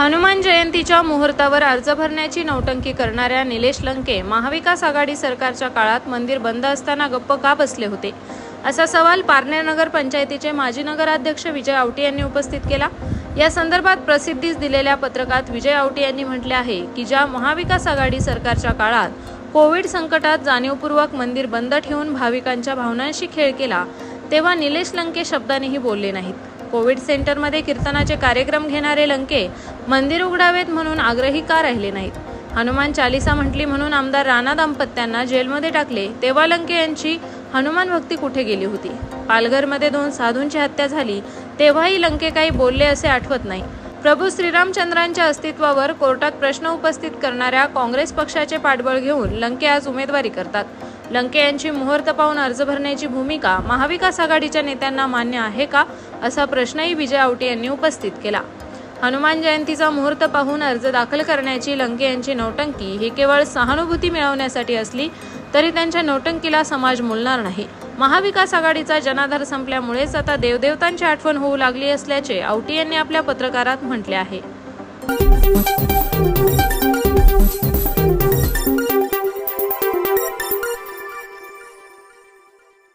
हनुमान जयंतीच्या मुहूर्तावर अर्ज भरण्याची नौटंकी करणाऱ्या निलेश लंके महाविकास आघाडी सरकारच्या काळात मंदिर बंद असताना गप्प का बसले होते? असा सवाल पारनेर नगर पंचायतीचे माजी नगराध्यक्ष विजय आवटी यांनी उपस्थित केला. या संदर्भात प्रसिद्धीस दिलेल्या पत्रकात विजय आवटी यांनी म्हटले आहे की ज्या महाविकास आघाडी सरकारच्या काळात कोविड संकटात जाणीवपूर्वक मंदिर बंद ठेवून भाविकांच्या भावनांशी खेळ केला तेव्हा निलेश लंके शब्दानेही बोलले नाहीत. कोविड सेंटरमध्ये कीर्तनाचे कार्यक्रम घेणारे लंके मंदिर उघडावेत म्हणून आग्रही का राहिले नाहीत? हनुमान चालिसा म्हटली म्हणून आमदार राणा दाम्पत्यांना जेलमध्ये टाकले तेव्हा लंके यांची हनुमान भक्ती कुठे गेली होती? पालघरमध्ये दोन साधूंची हत्या झाली तेव्हाही लंके काही बोलले असे आठवत नाही. प्रभू श्रीरामचंद्रांच्या अस्तित्वावर कोर्टात प्रश्न उपस्थित करणाऱ्या काँग्रेस पक्षाचे पाठबळ घेऊन लंके आज उमेदवारी करतात. लंके यांची मुहूर्त पाहून अर्ज भरण्याची भूमिका महाविकास आघाडीच्या नेत्यांना मान्य आहे का असा प्रश्नही विजय आवटे यांनी उपस्थित केला. हनुमान जयंतीचा मुहूर्त पाहून अर्ज दाखल करण्याची लंके यांची नौटंकी ही केवळ सहानुभूती मिळवण्यासाठी असली तरी त्यांच्या नौटंकीला समाज मुलणार नाही. महाविकास आघाडीचा जनाधार संपल्यामुळेच आता देवदेवतांची आठवण होऊ लागली असल्याचे आवटी यांनी आपल्या पत्रकारात म्हटले आहे.